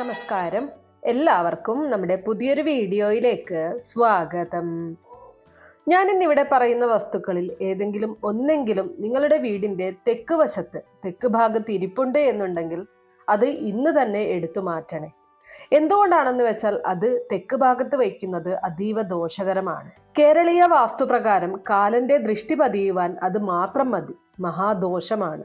നമസ്കാരം. എല്ലാവർക്കും നമ്മുടെ പുതിയൊരു വീഡിയോയിലേക്ക് സ്വാഗതം. ഞാൻ ഇന്നിവിടെ പറയുന്ന വസ്തുക്കളിൽ ഏതെങ്കിലും ഒന്നെങ്കിലും നിങ്ങളുടെ വീടിന്റെ തെക്ക് വശത്ത് തെക്ക് ഭാഗത്ത് ഇരിപ്പുണ്ട് എന്നുണ്ടെങ്കിൽ അത് ഇന്ന് തന്നെ എടുത്തു മാറ്റണേ. എന്തുകൊണ്ടാണെന്ന് വെച്ചാൽ അത് തെക്ക് ഭാഗത്ത് വയ്ക്കുന്നത് അതീവ ദോഷകരമാണ്. കേരളീയ വാസ്തുപ്രകാരം കാലന്റെ ദൃഷ്ടി പതിയുവാൻ അത് മാത്രം മതി. മഹാദോഷമാണ്.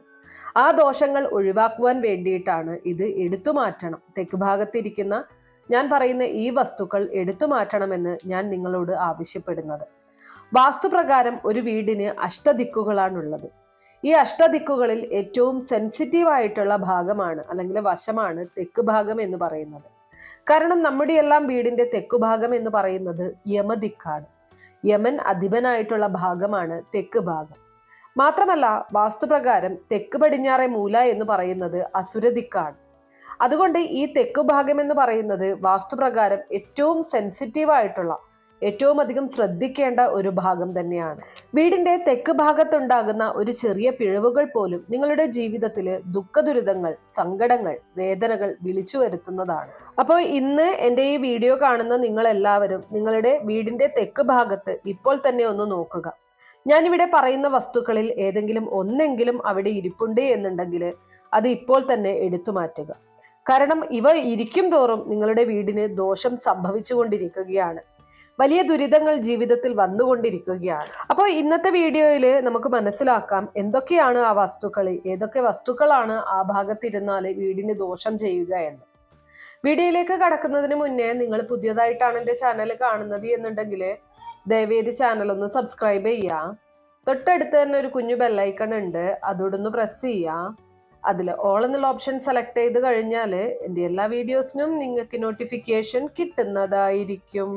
ആ ദോഷങ്ങൾ ഒഴിവാക്കുവാൻ വേണ്ടിയിട്ടാണ് ഇത് എടുത്തു മാറ്റണം. തെക്ക് ഭാഗത്തിരിക്കുന്ന ഞാൻ പറയുന്ന ഈ വസ്തുക്കൾ എടുത്തു മാറ്റണമെന്ന് ഞാൻ നിങ്ങളോട് ആവശ്യപ്പെടുന്നത്. വാസ്തുപ്രകാരം ഒരു വീടിന് അഷ്ടദിക്കുകളാണുള്ളത്. ഈ അഷ്ടദിക്കുകളിൽ ഏറ്റവും സെൻസിറ്റീവ് ആയിട്ടുള്ള ഭാഗമാണ് അല്ലെങ്കിൽ വശമാണ് തെക്ക് ഭാഗം എന്ന് പറയുന്നത്. കാരണം നമ്മുടെ എല്ലാം വീടിന്റെ തെക്ക് ഭാഗം എന്ന് പറയുന്നത് യമദിക്കാണ്. യമൻ അധിപനായിട്ടുള്ള ഭാഗമാണ് തെക്ക് ഭാഗം. മാത്രമല്ല വാസ്തുപ്രകാരം തെക്ക് പടിഞ്ഞാറെ മൂല എന്ന് പറയുന്നത് അസുരദിക്കാണ് അതുകൊണ്ട് ഈ തെക്കു ഭാഗം എന്ന് പറയുന്നത് വാസ്തുപ്രകാരം ഏറ്റവും സെൻസിറ്റീവ് ആയിട്ടുള്ള ഏറ്റവും അധികം ശ്രദ്ധിക്കേണ്ട ഒരു ഭാഗം തന്നെയാണ്. വീടിന്റെ തെക്ക് ഭാഗത്തുണ്ടാകുന്ന ഒരു ചെറിയ പിഴവുകൾ പോലും നിങ്ങളുടെ ജീവിതത്തിൽ ദുഃഖദുരിതങ്ങൾ സങ്കടങ്ങൾ വേദനകൾ വിളിച്ചു വരുത്തുന്നതാണ്. അപ്പോൾ ഇന്ന് എന്റെ ഈ വീഡിയോ കാണുന്ന നിങ്ങൾ എല്ലാവരും നിങ്ങളുടെ വീടിന്റെ തെക്ക് ഭാഗത്ത് ഇപ്പോൾ തന്നെ ഒന്ന് നോക്കുക. ഞാനിവിടെ പറയുന്ന വസ്തുക്കളിൽ ഏതെങ്കിലും ഒന്നെങ്കിലും അവിടെ ഇരിപ്പുണ്ട് എന്നുണ്ടെങ്കിൽ അത് ഇപ്പോൾ തന്നെ എടുത്തു മാറ്റുക. കാരണം ഇവ ഇരിക്കും തോറും നിങ്ങളുടെ വീടിന് ദോഷം സംഭവിച്ചുകൊണ്ടിരിക്കുകയാണ്. വലിയ ദുരിതങ്ങൾ ജീവിതത്തിൽ വന്നുകൊണ്ടിരിക്കുകയാണ്. അപ്പോൾ ഇന്നത്തെ വീഡിയോയിൽ നമുക്ക് മനസ്സിലാക്കാം എന്തൊക്കെയാണ് ആ വസ്തുക്കൾ ഏതൊക്കെ വസ്തുക്കളാണ് ആ ഭാഗത്തിരുന്നാൽ വീടിന് ദോഷം ചെയ്യുക എന്ന്. വീഡിയോയിലേക്ക് കടക്കുന്നതിന് മുന്നേ നിങ്ങൾ പുതിയതായിട്ടാണ് എന്റെ ചാനൽ കാണുന്നത് എന്നുണ്ടെങ്കിൽ ദയവേദി ചാനൽ ഒന്ന് സബ്സ്ക്രൈബ് ചെയ്യുക തൊട്ടടുത്ത് തന്നെ ഒരു കുഞ്ഞു ബെല്ലൈക്കൺ ഉണ്ട്. അതോടൊന്ന് പ്രസ് ചെയ്യുക അതിൽ ഓൾ എന്നുള്ള ഓപ്ഷൻ സെലക്ട് ചെയ്ത് കഴിഞ്ഞാൽ എന്റെ എല്ലാ വീഡിയോസിനും നിങ്ങൾക്ക് നോട്ടിഫിക്കേഷൻ കിട്ടുന്നതായിരിക്കും.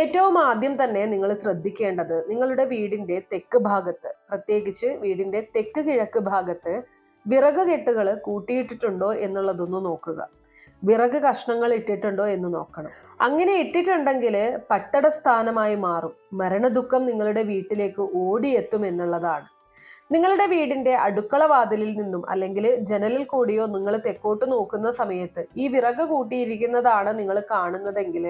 ഏറ്റവും ആദ്യം തന്നെ നിങ്ങൾ ശ്രദ്ധിക്കേണ്ടത് നിങ്ങളുടെ വീടിന്റെ തെക്ക് ഭാഗത്ത് പ്രത്യേകിച്ച് വീടിന്റെ തെക്ക് കിഴക്ക് ഭാഗത്ത് വിറക് കെട്ടുകൾ കൂട്ടിയിട്ടിട്ടുണ്ടോ എന്നുള്ളതൊന്ന് നോക്കുക. വിറക് കഷ്ണങ്ങൾ ഇട്ടിട്ടുണ്ടോ എന്ന് നോക്കണം. അങ്ങനെ ഇട്ടിട്ടുണ്ടെങ്കിൽ പട്ടട സ്ഥാനമായി മാറും. മരണദുഃഖം നിങ്ങളുടെ വീട്ടിലേക്ക് ഓടിയെത്തും എന്നുള്ളതാണ്. നിങ്ങളുടെ വീടിന്റെ അടുക്കള വാതിലിൽ നിന്നും അല്ലെങ്കിൽ ജനലിൽ കൂടിയോ നിങ്ങൾ തെക്കോട്ട് നോക്കുന്ന സമയത്ത് ഈ വിറക് കൂട്ടിയിരിക്കുന്നതാണ് നിങ്ങൾ കാണുന്നതെങ്കിൽ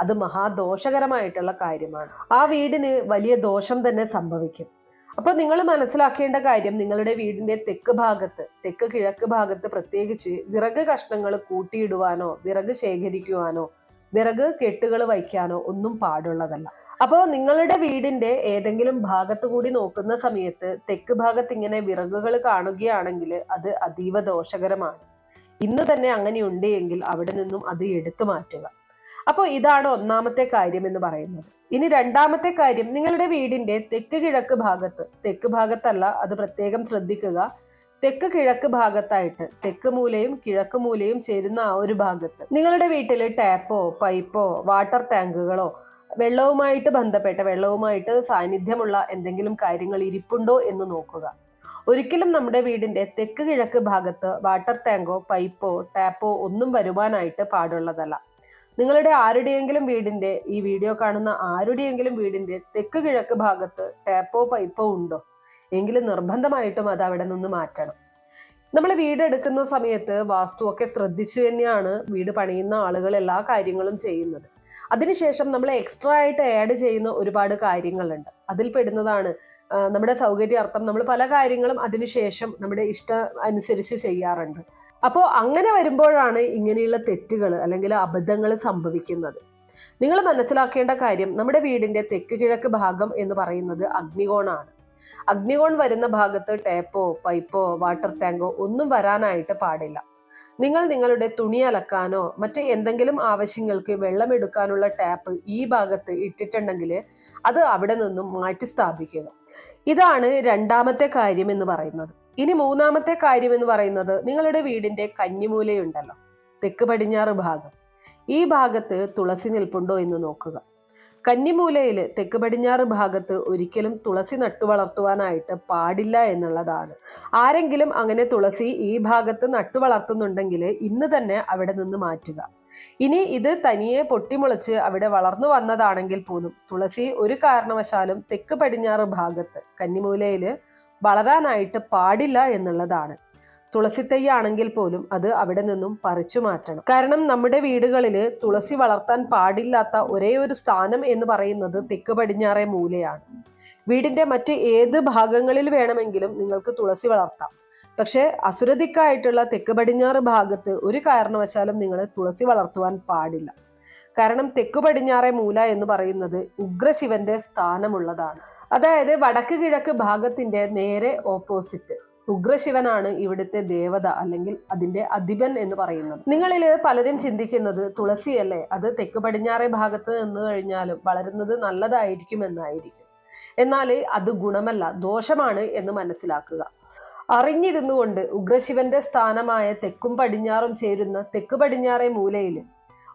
അത് മഹാദോഷകരമായിട്ടുള്ള കാര്യമാണ്. ആ വീടിന് വലിയ ദോഷം തന്നെ സംഭവിക്കും. അപ്പൊ നിങ്ങൾ മനസ്സിലാക്കേണ്ട കാര്യം നിങ്ങളുടെ വീടിന്റെ തെക്ക് ഭാഗത്ത് തെക്ക് കിഴക്ക് ഭാഗത്ത് പ്രത്യേകിച്ച് വിറക് കഷ്ണങ്ങൾ കൂട്ടിയിടുവാനോ വിറക് ശേഖരിക്കുവാനോ വിറക് കെട്ടുകൾ വയ്ക്കാനോ ഒന്നും പാടുള്ളതല്ല. അപ്പോൾ നിങ്ങളുടെ വീടിന്റെ ഏതെങ്കിലും ഭാഗത്തു കൂടി നോക്കുന്ന സമയത്ത് തെക്ക് ഭാഗത്ത് ഇങ്ങനെ വിറകുകൾ കാണുകയാണെങ്കിൽ അത് അതീവ ദോഷകരമാണ്. ഇന്ന് തന്നെ അങ്ങനെയുണ്ട് എങ്കിൽ അവിടെ നിന്നും അത് എടുത്തു മാറ്റുക. അപ്പോൾ ഇതാണ് ഒന്നാമത്തെ കാര്യം എന്ന് പറയുന്നത്. ഇനി രണ്ടാമത്തെ കാര്യം നിങ്ങളുടെ വീടിന്റെ തെക്ക് കിഴക്ക് ഭാഗത്ത് തെക്ക് ഭാഗത്തല്ല അത് പ്രത്യേകം ശ്രദ്ധിക്കുക. തെക്ക് കിഴക്ക് ഭാഗത്തായിട്ട് തെക്ക് മൂലയും കിഴക്ക് മൂലയും ചേരുന്ന ആ ഒരു ഭാഗത്ത് നിങ്ങളുടെ വീട്ടിൽ ടാപ്പോ പൈപ്പോ വാട്ടർ ടാങ്കുകളോ വെള്ളവുമായിട്ട് ബന്ധപ്പെട്ട വെള്ളവുമായിട്ട് സാന്നിധ്യമുള്ള എന്തെങ്കിലും കാര്യങ്ങൾ ഇരിപ്പുണ്ടോ എന്ന് നോക്കുക. ഒരിക്കലും നമ്മുടെ വീടിന്റെ തെക്ക് കിഴക്ക് ഭാഗത്ത് വാട്ടർ ടാങ്കോ പൈപ്പോ ടാപ്പോ ഒന്നും വരുവാനായിട്ട് പാടുള്ളതല്ല. നിങ്ങളുടെ ആരുടെയെങ്കിലും വീടിന്റെ ഈ വീഡിയോ കാണുന്ന ആരുടെയെങ്കിലും വീടിന്റെ തെക്ക് കിഴക്ക് ഭാഗത്ത് ടാപ്പോ പൈപ്പോ ഉണ്ടോ? എങ്കിലും നിർബന്ധമായിട്ടും അത് അവിടെ നിന്ന് മാറ്റണം. നമ്മൾ വീട് എടുക്കുന്ന സമയത്ത് വാസ്തുവൊക്കെ ശ്രദ്ധിച്ചു തന്നെയാണ് വീട് പണിയുന്ന ആളുകൾ എല്ലാ കാര്യങ്ങളും ചെയ്യുന്നത്. അതിനുശേഷം നമ്മൾ എക്സ്ട്രാ ആയിട്ട് ആഡ് ചെയ്യുന്ന ഒരുപാട് കാര്യങ്ങളുണ്ട്. അതിൽ പെടുന്നതാണ് നമ്മുടെ സൗകര്യാർത്ഥം നമ്മൾ പല കാര്യങ്ങളും അതിനുശേഷം നമ്മുടെ ഇഷ്ടം അനുസരിച്ച് ചെയ്യാറുണ്ട്. അപ്പോൾ അങ്ങനെ വരുമ്പോഴാണ് ഇങ്ങനെയുള്ള തെറ്റുകൾ അല്ലെങ്കിൽ അബദ്ധങ്ങൾ സംഭവിക്കുന്നത്. നിങ്ങൾ മനസ്സിലാക്കേണ്ട കാര്യം നമ്മുടെ വീടിന്റെ തെക്ക് കിഴക്ക് ഭാഗം എന്ന് പറയുന്നത് അഗ്നികോണാണ്. അഗ്നികോൺ വരുന്ന ഭാഗത്ത് ടേപ്പോ പൈപ്പോ വാട്ടർ ടാങ്കോ ഒന്നും വരാനായിട്ട് പാടില്ല. നിങ്ങൾ നിങ്ങളുടെ തുണി അലക്കാനോ മറ്റ് എന്തെങ്കിലും ആവശ്യങ്ങൾക്ക് വെള്ളം എടുക്കാനുള്ള ടാപ്പ് ഈ ഭാഗത്ത് ഇട്ടിട്ടുണ്ടെങ്കിൽ അത് അവിടെ നിന്നും മാറ്റി സ്ഥാപിക്കുക ഇതാണ് രണ്ടാമത്തെ കാര്യം എന്ന് പറയുന്നത്. ഇനി മൂന്നാമത്തെ കാര്യം എന്ന് പറയുന്നത് നിങ്ങളുടെ വീടിന്റെ കന്നിമൂലയുണ്ടല്ലോ തെക്ക് പടിഞ്ഞാറ് ഭാഗം. ഈ ഭാഗത്ത് തുളസി നിൽപ്പുണ്ടോ എന്ന് നോക്കുക. കന്നിമൂലയിൽ തെക്ക് പടിഞ്ഞാറ് ഭാഗത്ത് ഒരിക്കലും തുളസി നട്ടു വളർത്തുവാനായിട്ട് പാടില്ല എന്നുള്ളതാണ്. ആരെങ്കിലും അങ്ങനെ തുളസി ഈ ഭാഗത്ത് നട്ടു വളർത്തുന്നുണ്ടെങ്കിൽ ഇന്ന് തന്നെ അവിടെ നിന്ന് മാറ്റുക. ഇനി ഇത് തനിയെ പൊട്ടിമുളച്ച് അവിടെ വളർന്നു വന്നതാണെങ്കിൽ പോലും തുളസി ഒരു കാരണവശാലും തെക്ക് പടിഞ്ഞാറ് ഭാഗത്ത് കന്നിമൂലയിൽ വളരാനായിട്ട് പാടില്ല എന്നുള്ളതാണ്. തുളസിത്തൈയാണെങ്കിൽ പോലും അത് അവിടെ നിന്നും പറിച്ചു മാറ്റണം. കാരണം നമ്മുടെ വീടുകളിൽ തുളസി വളർത്താൻ പാടില്ലാത്ത ഒരേ ഒരു സ്ഥാനം എന്ന് പറയുന്നത് തെക്ക് പടിഞ്ഞാറേ മൂലയാണ്. വീടിന്റെ മറ്റ് ഏത് ഭാഗങ്ങളിൽ വേണമെങ്കിലും നിങ്ങൾക്ക് തുളസി വളർത്താം. പക്ഷേ അസുരതിക്കായിട്ടുള്ള തെക്ക് പടിഞ്ഞാറ് ഭാഗത്ത് ഒരു കാരണവശാലും നിങ്ങൾ തുളസി വളർത്തുവാൻ പാടില്ല. കാരണം തെക്കു പടിഞ്ഞാറെ മൂല എന്ന് പറയുന്നത് ഉഗ്രശിവന്റെ സ്ഥാനമുള്ളതാണ്. അതായത് വടക്ക് കിഴക്ക് ഭാഗത്തിന്റെ നേരെ ഓപ്പോസിറ്റ്. ഉഗ്രശിവനാണ് ഇവിടുത്തെ ദേവത അല്ലെങ്കിൽ അതിന്റെ അധിപൻ എന്ന് പറയുന്നത്. നിങ്ങളിൽ പലരും ചിന്തിക്കുന്നത് തുളസിയല്ലേ? അത് തെക്ക് പടിഞ്ഞാറേ ഭാഗത്ത് നിന്ന് കഴിഞ്ഞാലും വളരുന്നത് നല്ലതായിരിക്കും എന്നായിരിക്കും. എന്നാൽ അത് ഗുണമല്ല ദോഷമാണ് എന്ന് മനസ്സിലാക്കുക. അറിഞ്ഞിരുന്നുകൊണ്ട് ഉഗ്രശിവന്റെ സ്ഥാനമായ തെക്കും പടിഞ്ഞാറും ചേരുന്ന തെക്ക് പടിഞ്ഞാറേ മൂലയിൽ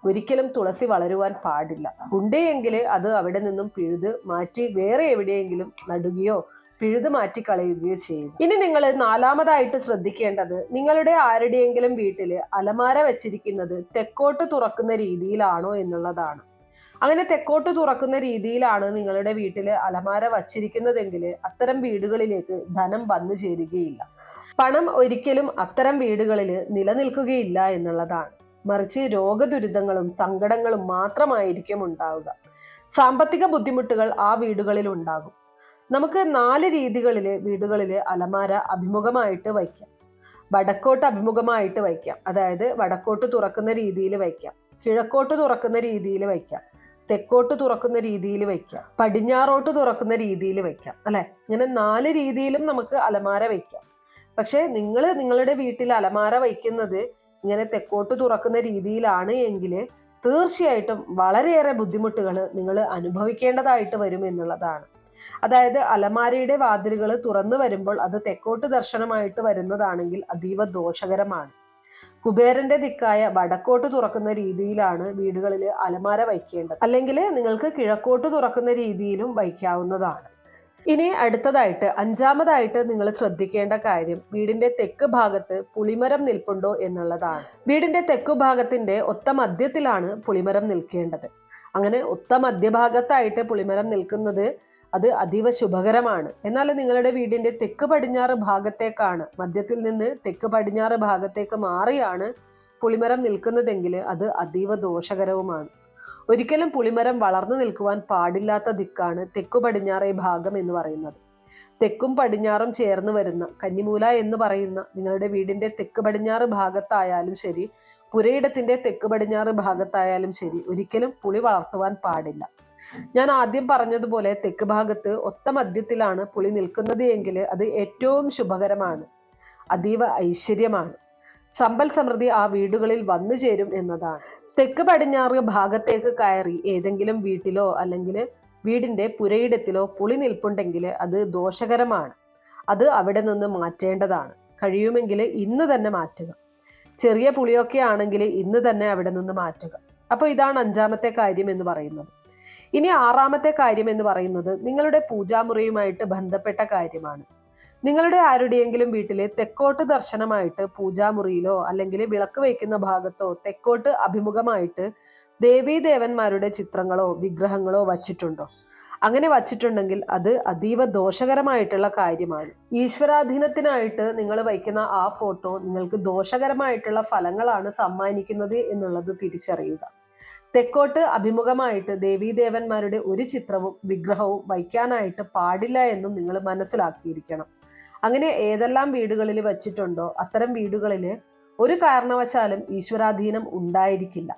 ഒരിക്കലും തുളസി വളരുവാൻ പാടില്ല. ഉണ്ടെങ്കിൽ അത് അവിടെ നിന്നും പിഴുത് മാറ്റി വേറെ എവിടെയെങ്കിലും നടുകയോ പിഴുത് മാറ്റി കളയുകയോ ചെയ്യുക. ഇനി നിങ്ങൾ നാലാമതായിട്ട് ശ്രദ്ധിക്കേണ്ടത് നിങ്ങളുടെ ആരുടെയെങ്കിലും വീട്ടിൽ അലമാര വെച്ചിരിക്കുന്നത് തെക്കോട്ട് തുറക്കുന്ന രീതിയിലാണോ എന്നുള്ളതാണ്. അങ്ങനെ തെക്കോട്ട് തുറക്കുന്ന രീതിയിലാണ് നിങ്ങളുടെ വീട്ടിൽ അലമാര വച്ചിരിക്കുന്നതെങ്കിൽ അത്തരം വീടുകളിലേക്ക് ധനം വന്നു ചേരുകയില്ല. പണം ഒരിക്കലും അത്തരം വീടുകളിൽ നിലനിൽക്കുകയില്ല എന്നുള്ളതാണ്. മറിച്ച് രോഗദുരിതങ്ങളും സങ്കടങ്ങളും മാത്രമായിരിക്കും ഉണ്ടാവുക. സാമ്പത്തിക ബുദ്ധിമുട്ടുകൾ ആ വീടുകളിൽ ഉണ്ടാകും. നമുക്ക് നാല് രീതികളിൽ വീടുകളിൽ അലമാര അഭിമുഖമായിട്ട് വയ്ക്കാം. വടക്കോട്ട് അഭിമുഖമായിട്ട് വയ്ക്കാം. അതായത് വടക്കോട്ട് തുറക്കുന്ന രീതിയിൽ വയ്ക്കാം. കിഴക്കോട്ട് തുറക്കുന്ന രീതിയിൽ വയ്ക്കാം. തെക്കോട്ട് തുറക്കുന്ന രീതിയിൽ വയ്ക്കാം. പടിഞ്ഞാറോട്ട് തുറക്കുന്ന രീതിയിൽ വയ്ക്കാം. അല്ലെ? ഇങ്ങനെ നാല് രീതിയിലും നമുക്ക് അലമാര വയ്ക്കാം. പക്ഷേ നിങ്ങൾ നിങ്ങളുടെ വീട്ടിൽ അലമാര വയ്ക്കുന്നത് ഇങ്ങനെ തെക്കോട്ട് തുറക്കുന്ന രീതിയിലാണ് എങ്കിൽ തീർച്ചയായിട്ടും വളരെയേറെ ബുദ്ധിമുട്ടുകൾ നിങ്ങൾ അനുഭവിക്കേണ്ടതായിട്ട് വരും എന്നുള്ളതാണ്. അതായത് അലമാരയുടെ വാതിലുകൾ തുറന്നു വരുമ്പോൾ അത് തെക്കോട്ട് ദർശനമായിട്ട് വരുന്നതാണെങ്കിൽ അതീവ ദോഷകരമാണ്. കുബേരന്റെ ദിക്കായ വടക്കോട്ട് തുറക്കുന്ന രീതിയിലാണ് വീടുകളിൽ അലമാര വയ്ക്കേണ്ടത്. അല്ലെങ്കിൽ നിങ്ങൾക്ക് കിഴക്കോട്ട് തുറക്കുന്ന രീതിയിലും വയ്ക്കാവുന്നതാണ്. ഇനി അടുത്തതായിട്ട് അഞ്ചാമതായിട്ട് നിങ്ങൾ ശ്രദ്ധിക്കേണ്ട കാര്യം വീടിന്റെ തെക്ക് ഭാഗത്ത് പുളിമരം നിൽപ്പുണ്ടോ എന്നുള്ളതാണ്. വീടിന്റെ തെക്കു ഭാഗത്തിന്റെ ഒത്ത മധ്യത്തിലാണ് പുളിമരം നിൽക്കേണ്ടത്. അങ്ങനെ ഒത്ത മധ്യഭാഗത്തായിട്ട് പുളിമരം നിൽക്കുന്നത് അത് അതീവ ശുഭകരമാണ്. എന്നാൽ നിങ്ങളുടെ വീടിന്റെ തെക്ക് പടിഞ്ഞാറ് ഭാഗത്തേക്കാണ് മധ്യത്തിൽ നിന്ന് തെക്ക് പടിഞ്ഞാറ് ഭാഗത്തേക്ക് മാറിയാണ് പുളിമരം നിൽക്കുന്നതെങ്കിൽ അത് അതീവ ദോഷകരവുമാണ്. ഒരിക്കലും പുളിമരം വളർന്നു നിൽക്കുവാൻ പാടില്ലാത്ത ദിക്കാണ് തെക്കു പടിഞ്ഞാറേ ഭാഗം എന്ന് പറയുന്നത്. തെക്കും പടിഞ്ഞാറും ചേർന്ന് വരുന്ന കന്നിമൂല എന്ന് പറയുന്ന നിങ്ങളുടെ വീടിന്റെ തെക്ക് പടിഞ്ഞാറ് ഭാഗത്തായാലും ശരി പുരയിടത്തിന്റെ തെക്ക് പടിഞ്ഞാറ് ഭാഗത്തായാലും ശരി ഒരിക്കലും പുളി വളർത്തുവാൻ പാടില്ല. ഞാൻ ആദ്യം പറഞ്ഞതുപോലെ തെക്ക് ഭാഗത്ത് ഒത്ത മധ്യത്തിലാണ് പുളി നിൽക്കുന്നത് എങ്കിൽ അത് ഏറ്റവും ശുഭകരമാണ് അതീവ ഐശ്വര്യമാണ്. സമ്പൽ സമൃദ്ധി ആ വീടുകളിൽ വന്നു ചേരും എന്നതാണ്. തെക്ക് പടിഞ്ഞാറ് ഭാഗത്തേക്ക് കയറി ഏതെങ്കിലും വീട്ടിലോ അല്ലെങ്കിൽ വീടിന്റെ പുരയിടത്തിലോ പുളി നിൽപ്പുണ്ടെങ്കിൽ അത് ദോഷകരമാണ്. അത് അവിടെ നിന്ന് മാറ്റേണ്ടതാണ്. കഴിയുമെങ്കിൽ ഇന്ന് തന്നെ മാറ്റുക. ചെറിയ പുളിയൊക്കെ ആണെങ്കിൽ ഇന്ന് തന്നെ അവിടെ നിന്ന് മാറ്റുക. അപ്പോൾ ഇതാണ് അഞ്ചാമത്തെ കാര്യം എന്ന് പറയുന്നത്. ഇനി ആറാമത്തെ കാര്യം എന്ന് പറയുന്നത് നിങ്ങളുടെ പൂജാമുറിയുമായിട്ട് ബന്ധപ്പെട്ട കാര്യമാണ്. നിങ്ങളുടെ ആരുടെയെങ്കിലും വീട്ടിലെ തെക്കോട്ട് ദർശനമായിട്ട് പൂജാമുറിയിലോ അല്ലെങ്കിൽ വിളക്ക് വയ്ക്കുന്ന ഭാഗത്തോ തെക്കോട്ട് അഭിമുഖമായിട്ട് ദേവീദേവന്മാരുടെ ചിത്രങ്ങളോ വിഗ്രഹങ്ങളോ വച്ചിട്ടുണ്ടോ? അങ്ങനെ വച്ചിട്ടുണ്ടെങ്കിൽ അത് അതീവ ദോഷകരമായിട്ടുള്ള കാര്യമാണ്. ഈശ്വരാധീനത്തിനായിട്ട് നിങ്ങൾ വയ്ക്കുന്ന ആ ഫോട്ടോ നിങ്ങൾക്ക് ദോഷകരമായിട്ടുള്ള ഫലങ്ങളാണ് സമ്മാനിക്കുന്നത് എന്നുള്ളത് തിരിച്ചറിയുക. തെക്കോട്ട് അഭിമുഖമായിട്ട് ദേവീദേവന്മാരുടെ ഒരു ചിത്രവും വിഗ്രഹവും വയ്ക്കാനായിട്ട് പാടില്ല എന്നും നിങ്ങൾ മനസ്സിലാക്കിയിരിക്കണം. അങ്ങനെ ഏതെല്ലാം വീടുകളിൽ വച്ചിട്ടുണ്ടോ അത്തരം വീടുകളിൽ ഒരു കാരണവശാലും ഈശ്വരാധീനം ഉണ്ടായിരിക്കില്ല.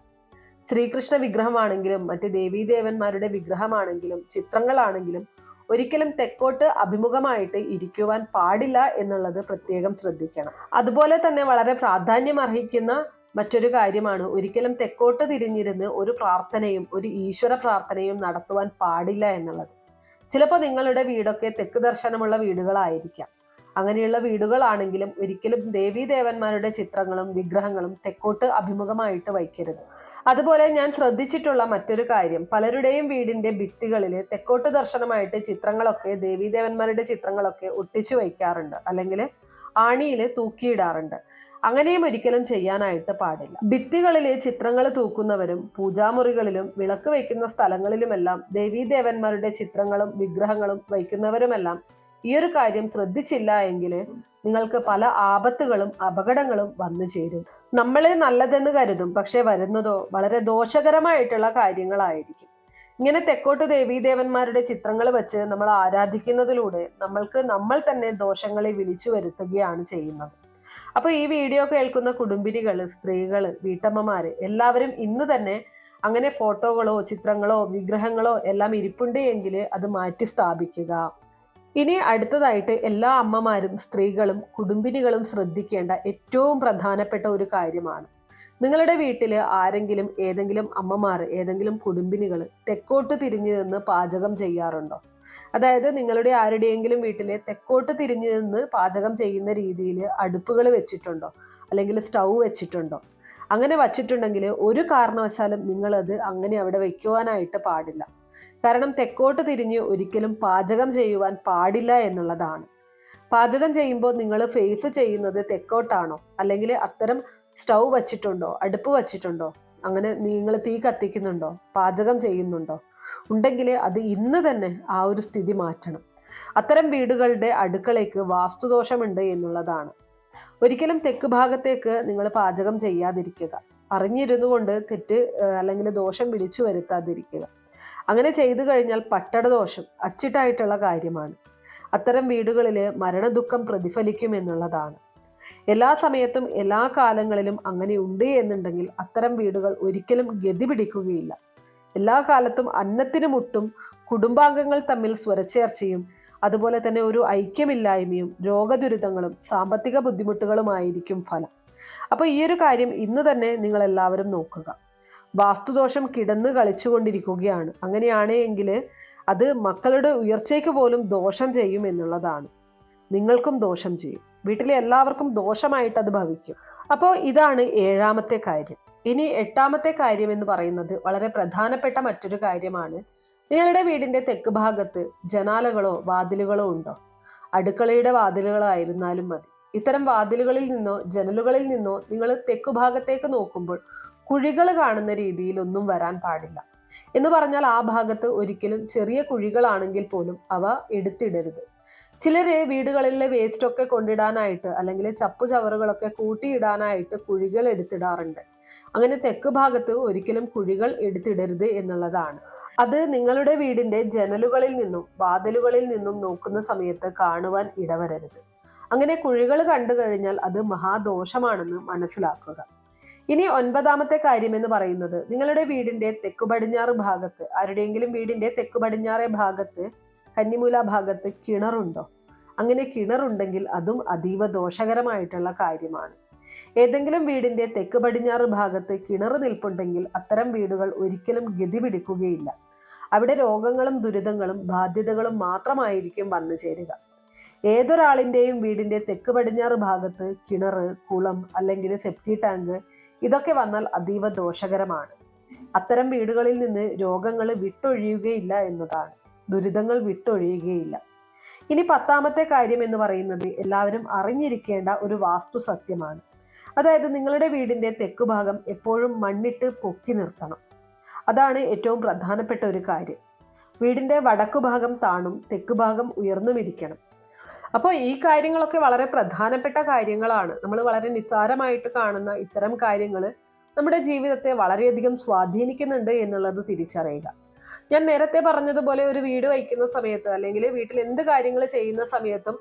ശ്രീകൃഷ്ണ വിഗ്രഹമാണെങ്കിലും മറ്റ് ദേവീദേവന്മാരുടെ വിഗ്രഹമാണെങ്കിലും ചിത്രങ്ങളാണെങ്കിലും ഒരിക്കലും തെക്കോട്ട് അഭിമുഖമായിട്ട് ഇരിക്കുവാൻ പാടില്ല എന്നുള്ളത് പ്രത്യേകം ശ്രദ്ധിക്കണം. അതുപോലെ തന്നെ വളരെ പ്രാധാന്യം അർഹിക്കുന്ന മറ്റൊരു കാര്യമാണ് ഒരിക്കലും തെക്കോട്ട് തിരിഞ്ഞിരുന്ന് ഒരു പ്രാർത്ഥനയും ഒരു ഈശ്വര പ്രാർത്ഥനയും നടത്തുവാൻ പാടില്ല എന്നുള്ളത്. ചിലപ്പോൾ നിങ്ങളുടെ വീടൊക്കെ തെക്ക് ദർശനമുള്ള വീടുകളായിരിക്കാം. അങ്ങനെയുള്ള വീടുകളാണെങ്കിലും ഒരിക്കലും ദേവീദേവന്മാരുടെ ചിത്രങ്ങളും വിഗ്രഹങ്ങളും തെക്കോട്ട് അഭിമുഖമായിട്ട് വയ്ക്കരുത്. അതുപോലെ ഞാൻ ശ്രദ്ധിച്ചിട്ടുള്ള മറ്റൊരു കാര്യം പലരുടെയും വീടിന്റെ ഭിത്തികളിൽ തെക്കോട്ട് ദർശനമായിട്ട് ചിത്രങ്ങളൊക്കെ ദേവീദേവന്മാരുടെ ചിത്രങ്ങളൊക്കെ ഒട്ടിച്ചു വയ്ക്കാറുണ്ട്. അല്ലെങ്കിൽ ആണിയിൽ തൂക്കിയിടാറുണ്ട്. അങ്ങനെയും ഒരിക്കലും ചെയ്യാനായിട്ട് പാടില്ല. ഭിത്തികളിലെ ചിത്രങ്ങൾ തൂക്കുന്നവരും പൂജാമുറികളിലും വിളക്ക് വയ്ക്കുന്ന സ്ഥലങ്ങളിലുമെല്ലാം ദേവീദേവന്മാരുടെ ചിത്രങ്ങളും വിഗ്രഹങ്ങളും വയ്ക്കുന്നവരുമെല്ലാം ഈ ഒരു കാര്യം ശ്രദ്ധിച്ചില്ല എങ്കിൽ നിങ്ങൾക്ക് പല ആപത്തുകളും അപകടങ്ങളും വന്നു ചേരും. നമ്മളെ നല്ലതെന്ന് കരുതും പക്ഷെ വരുന്നതോ വളരെ ദോഷകരമായിട്ടുള്ള കാര്യങ്ങളായിരിക്കും. ഇങ്ങനെ തെക്കോട്ട് ദേവീദേവന്മാരുടെ ചിത്രങ്ങൾ വെച്ച് നമ്മൾ ആരാധിക്കുന്നതിലൂടെ നമ്മൾക്ക് നമ്മൾ തന്നെ ദോഷങ്ങളെ വിളിച്ചു വരുത്തുകയാണ് ചെയ്യുന്നത്. അപ്പൊ ഈ വീഡിയോ കേൾക്കുന്ന കുടുംബിനികൾ സ്ത്രീകൾ വീട്ടമ്മമാര് എല്ലാവരും ഇന്ന് തന്നെ അങ്ങനെ ഫോട്ടോകളോ ചിത്രങ്ങളോ വിഗ്രഹങ്ങളോ എല്ലാം ഇരിപ്പുണ്ട് എങ്കിൽ അത് മാറ്റി സ്ഥാപിക്കുക ഇനി അടുത്തതായിട്ട് എല്ലാ അമ്മമാരും സ്ത്രീകളും കുടുംബിനികളും ശ്രദ്ധിക്കേണ്ട ഏറ്റവും പ്രധാനപ്പെട്ട ഒരു കാര്യമാണ്. നിങ്ങളുടെ വീട്ടിൽ ആരെങ്കിലും ഏതെങ്കിലും അമ്മമാർ ഏതെങ്കിലും കുടുംബിനികൾ തെക്കോട്ട് തിരിഞ്ഞു നിന്ന് പാചകം ചെയ്യാറുണ്ടോ? അതായത് നിങ്ങളുടെ ആരുടെയെങ്കിലും വീട്ടിലെ തെക്കോട്ട് തിരിഞ്ഞു നിന്ന് പാചകം ചെയ്യുന്ന രീതിയിൽ അടുപ്പുകൾ വെച്ചിട്ടുണ്ടോ? അല്ലെങ്കിൽ സ്റ്റൗ വെച്ചിട്ടുണ്ടോ? അങ്ങനെ വച്ചിട്ടുണ്ടെങ്കിൽ ഒരു കാരണവശാലും നിങ്ങളത് അങ്ങനെ അവിടെ വയ്ക്കുവാനായിട്ട് പാടില്ല. കാരണം തെക്കോട്ട് തിരിഞ്ഞ് ഒരിക്കലും പാചകം ചെയ്യുവാൻ പാടില്ല എന്നുള്ളതാണ്. പാചകം ചെയ്യുമ്പോൾ നിങ്ങൾ ഫേസ് ചെയ്യുന്നത് തെക്കോട്ടാണോ? അല്ലെങ്കിൽ അത്തരം സ്റ്റൗ വച്ചിട്ടുണ്ടോ? അടുപ്പ് വച്ചിട്ടുണ്ടോ? അങ്ങനെ നിങ്ങൾ തീ കത്തിക്കുന്നുണ്ടോ? പാചകം ചെയ്യുന്നുണ്ടോ? ഉണ്ടെങ്കിൽ അത് ഇന്ന് തന്നെ ആ ഒരു സ്ഥിതി മാറ്റണം. അത്തരം വീടുകളുടെ അടുക്കളയ്ക്ക് വാസ്തുദോഷമുണ്ട് എന്നുള്ളതാണ്. ഒരിക്കലും തെക്ക് ഭാഗത്തേക്ക് നിങ്ങൾ പാചകം ചെയ്യാതിരിക്കുക. അറിഞ്ഞിരുന്നു കൊണ്ട് തെറ്റ് അല്ലെങ്കിൽ ദോഷം വിളിച്ചു വരുത്താതിരിക്കുക. അങ്ങനെ ചെയ്തു കഴിഞ്ഞാൽ പട്ടടദോഷം അച്ചിട്ടായിട്ടുള്ള കാര്യമാണ്. അത്തരം വീടുകളിൽ മരണദുഃഖം പ്രതിഫലിക്കും എന്നുള്ളതാണ്. എല്ലാ സമയത്തും എല്ലാ കാലങ്ങളിലും അങ്ങനെ ഉണ്ട് എന്നുണ്ടെങ്കിൽ അത്തരം വീടുകൾ ഒരിക്കലും ഗതി പിടിക്കുകയില്ല. എല്ലാ കാലത്തും അന്നത്തിനു മുട്ടും കുടുംബാംഗങ്ങൾ തമ്മിൽ സ്വരച്ചേർച്ചയും അതുപോലെ തന്നെ ഒരു ഐക്യമില്ലായ്മയും രോഗദുരിതങ്ങളും സാമ്പത്തിക ബുദ്ധിമുട്ടുകളുമായിരിക്കും ഫലം. അപ്പോൾ ഈ ഒരു കാര്യം ഇന്ന് തന്നെ നിങ്ങൾ എല്ലാവരും നോക്കുക. വാസ്തുദോഷം കിടന്ന് കളിച്ചുകൊണ്ടിരിക്കുകയാണ്. അങ്ങനെയാണ് എങ്കിൽ അത് മക്കളുടെ ഉയർച്ചയ്ക്ക് പോലും ദോഷം ചെയ്യും എന്നുള്ളതാണ്. നിങ്ങൾക്കും ദോഷം ചെയ്യും. വീട്ടിലെ എല്ലാവർക്കും ദോഷമായിട്ട് അത് ഭവിക്കും. അപ്പോൾ ഇതാണ് ഏഴാമത്തെ കാര്യം. ഇനി എട്ടാമത്തെ കാര്യം എന്ന് പറയുന്നത് വളരെ പ്രധാനപ്പെട്ട മറ്റൊരു കാര്യമാണ്. നിങ്ങളുടെ വീടിന്റെ തെക്ക് ഭാഗത്ത് ജനാലകളോ വാതിലുകളോ ഉണ്ടോ? അടുക്കളയുടെ വാതിലുകളായിരുന്നാലും മതി. ഇത്തരം വാതിലുകളിൽ നിന്നോ ജനലുകളിൽ നിന്നോ നിങ്ങൾ തെക്കു ഭാഗത്തേക്ക് നോക്കുമ്പോൾ കുഴികൾ കാണുന്ന രീതിയിൽ ഒന്നും വരാൻ പാടില്ല. എന്ന് പറഞ്ഞാൽ ആ ഭാഗത്ത് ഒരിക്കലും ചെറിയ കുഴികളാണെങ്കിൽ പോലും അവ എടുത്തിടരുത്. ചിലര് വീടുകളിലെ വേസ്റ്റ് ഒക്കെ കൊണ്ടിടാനായിട്ട് അല്ലെങ്കിൽ ചപ്പു ചവറുകളൊക്കെ കൂട്ടിയിടാനായിട്ട് കുഴികൾ എടുത്തിടാറുണ്ട്. അങ്ങനെ തെക്ക് ഭാഗത്ത് ഒരിക്കലും കുഴികൾ എടുത്തിടരുത് എന്നുള്ളതാണ്. അത് നിങ്ങളുടെ വീടിന്റെ ജനലുകളിൽ നിന്നും വാതിലുകളിൽ നിന്നും നോക്കുന്ന സമയത്ത് കാണുവാൻ ഇടവരരുത്. അങ്ങനെ കുഴികൾ കണ്ടു കഴിഞ്ഞാൽ അത് മഹാദോഷമാണെന്ന് മനസ്സിലാക്കുക. ഇനി ഒൻപതാമത്തെ കാര്യം എന്ന് പറയുന്നത് നിങ്ങളുടെ വീടിന്റെ തെക്കു പടിഞ്ഞാറ് ഭാഗത്ത് ആരുടെയെങ്കിലും വീടിന്റെ തെക്കു പടിഞ്ഞാറേ ഭാഗത്ത് കന്നിമൂല ഭാഗത്ത് കിണറുണ്ടോ? അങ്ങനെ കിണറുണ്ടെങ്കിൽ അതും അതീവ ദോഷകരമായിട്ടുള്ള കാര്യമാണ്. ഏതെങ്കിലും വീടിന്റെ തെക്ക് പടിഞ്ഞാറ് ഭാഗത്ത് കിണർ നിൽപ്പുണ്ടെങ്കിൽ അത്തരം വീടുകൾ ഒരിക്കലും ഗതി പിടിക്കുകയില്ല. അവിടെ രോഗങ്ങളും ദുരിതങ്ങളും ബാധ്യതകളും മാത്രമായിരിക്കും വന്നു ചേരുക. ഏതൊരാളിന്റെയും വീടിന്റെ തെക്ക് പടിഞ്ഞാറ് ഭാഗത്ത് കിണർ കുളം അല്ലെങ്കിൽ സെപ്റ്റി ടാങ്ക് ഇതൊക്കെ വന്നാൽ അതീവ ദോഷകരമാണ്. അത്തരം വീടുകളിൽ നിന്ന് രോഗങ്ങൾ വിട്ടൊഴിയുകയില്ല എന്നതാണ്. ദുരിതങ്ങൾ വിട്ടൊഴിയുകയില്ല. ഇനി പത്താമത്തെ കാര്യം എന്ന് പറയുന്നത് എല്ലാവരും അറിഞ്ഞിരിക്കേണ്ട ഒരു വാസ്തു സത്യമാണ്. അതായത് നിങ്ങളുടെ വീടിന്റെ തെക്കുഭാഗം എപ്പോഴും മണ്ണിട്ട് പൊക്കി നിർത്തണം. അതാണ് ഏറ്റവും പ്രധാനപ്പെട്ട ഒരു കാര്യം. വീടിന്റെ വടക്കു ഭാഗം താണും തെക്ക് ഭാഗം ഉയർന്നുമിരിക്കണം. അപ്പോൾ ഈ കാര്യങ്ങളൊക്കെ വളരെ പ്രധാനപ്പെട്ട കാര്യങ്ങളാണ്. നമ്മൾ വളരെ നിസ്സാരമായിട്ട് കാണുന്ന ഇത്തരം കാര്യങ്ങൾ നമ്മുടെ ജീവിതത്തെ വളരെയധികം സ്വാധീനിക്കുന്നുണ്ട് എന്നുള്ളത് തിരിച്ചറിയുക. ഞാൻ നേരത്തെ പറഞ്ഞതുപോലെ ഒരു വീട് വയ്ക്കുന്ന സമയത്ത് അല്ലെങ്കിൽ വീട്ടിൽ എന്ത് കാര്യങ്ങൾ ചെയ്യുന്ന സമയത്തും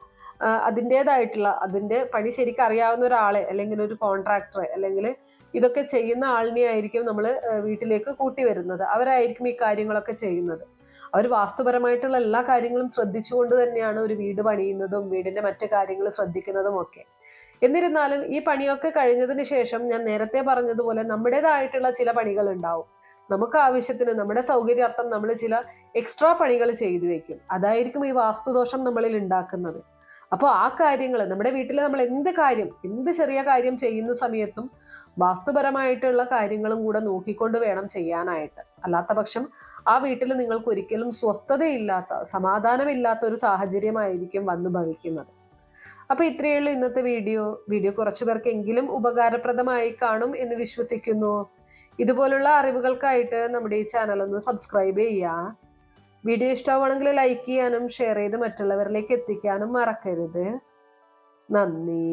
അതിന്റെതായിട്ടുള്ള അതിന്റെ പണി ശരിക്കും അറിയാവുന്ന ഒരാളെ അല്ലെങ്കിൽ ഒരു കോൺട്രാക്ടർ അല്ലെങ്കിൽ ഇതൊക്കെ ചെയ്യുന്ന ആളിനെ ആയിരിക്കും നമ്മൾ വീട്ടിലേക്ക് കൂട്ടി വരുന്നത്. അവരായിരിക്കും ഈ കാര്യങ്ങളൊക്കെ ചെയ്യുന്നത്. അവർ വാസ്തുപരമായിട്ടുള്ള എല്ലാ കാര്യങ്ങളും ശ്രദ്ധിച്ചുകൊണ്ട് തന്നെയാണ് ഒരു വീട് പണിയുന്നതും വീടിന്റെ മറ്റു കാര്യങ്ങൾ ശ്രദ്ധിക്കുന്നതും ഒക്കെ. എന്നിരുന്നാലും ഈ പണിയൊക്കെ കഴിഞ്ഞതിന് ശേഷം ഞാൻ നേരത്തെ പറഞ്ഞതുപോലെ നമ്മുടേതായിട്ടുള്ള ചില പണികൾ ഉണ്ടാവും. നമുക്ക് ആവശ്യത്തിന് നമ്മുടെ സൗകര്യാർത്ഥം നമ്മൾ ചില എക്സ്ട്രാ പണികൾ ചെയ്തു വെക്കും. അതായിരിക്കും ഈ വാസ്തുദോഷം നമ്മളിൽ ഉണ്ടാക്കുന്നത്. അപ്പോൾ ആ കാര്യങ്ങൾ നമ്മുടെ വീട്ടിൽ നമ്മൾ എന്ത് കാര്യം എന്ത് ചെറിയ കാര്യം ചെയ്യുന്ന സമയത്തും വാസ്തുപരമായിട്ടുള്ള കാര്യങ്ങളും കൂടെ നോക്കിക്കൊണ്ട് വേണം ചെയ്യാനായിട്ട്. അല്ലാത്ത പക്ഷം ആ വീട്ടിൽ നിങ്ങൾക്ക് ഒരിക്കലും സ്വസ്ഥതയില്ലാത്ത സമാധാനമില്ലാത്ത ഒരു സാഹചര്യമായിരിക്കും വന്നു ഭവിക്കുന്നത്. അപ്പോൾ ഇത്രയേ ഉള്ളൂ ഇന്നത്തെ വീഡിയോ. വീഡിയോ കുറച്ചു പേർക്കെങ്കിലും ഉപകാരപ്രദമായി കാണും എന്ന് വിശ്വസിക്കുന്നു. ഇതുപോലുള്ള അറിവുകൾക്കായിട്ട് നമ്മുടെ ഈ ചാനൽ ഒന്ന് സബ്സ്ക്രൈബ് ചെയ്യുക. വീഡിയോ ഇഷ്ടമാണെങ്കിൽ ലൈക്ക് ചെയ്യാനും ഷെയർ ചെയ്ത് മറ്റുള്ളവരിലേക്ക് എത്തിക്കാനും മറക്കരുത്. നന്ദി.